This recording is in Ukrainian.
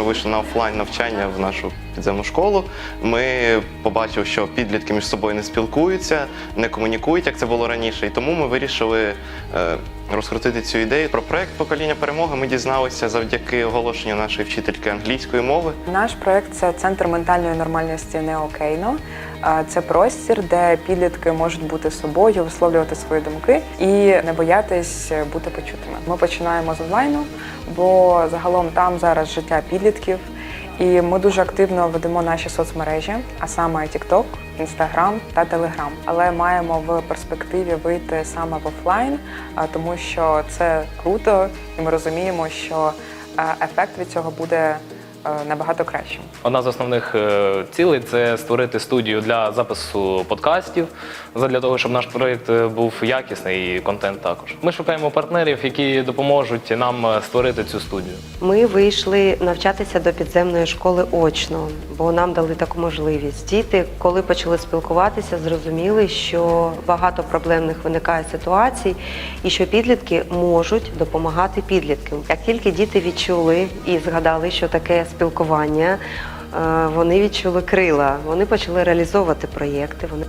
ми вийшли на офлайн навчання в нашу підземну школу, ми побачили, що підлітки між собою не спілкуються, не комунікують, як це було раніше. І тому ми вирішили е, розкрутити цю ідею. Про проект покоління перемоги ми дізналися завдяки оголошенню нашої вчительки англійської мови. Наш проект це центр ментальної нормальності Неокейно. Це простір, де підлітки можуть бути собою, висловлювати свої думки і не боятись бути почутими. Ми починаємо з онлайну, бо загалом там зараз життя підлітків. І ми дуже активно ведемо наші соцмережі, а саме TikTok, Instagram та Telegram. Але маємо в перспективі вийти саме в офлайн, тому що це круто, і ми розуміємо, що е, ефект від цього буде набагато кращим. Одна з основних е, цілей це створити студію для запису подкастів, для того, щоб наш проєкт е, був якісний і контент також. Ми шукаємо партнерів, які допоможуть нам е, створити цю студію. Ми вийшли навчатися до підземної школи очно, бо нам дали таку можливість. Діти, коли почали спілкуватися, зрозуміли, що багато проблемних виникає ситуацій, і що підлітки можуть допомагати підліткам. Як тільки діти відчули і згадали, що таке спілкування, е, вони відчули крила. Вони почали реалізовувати проєкти. Вони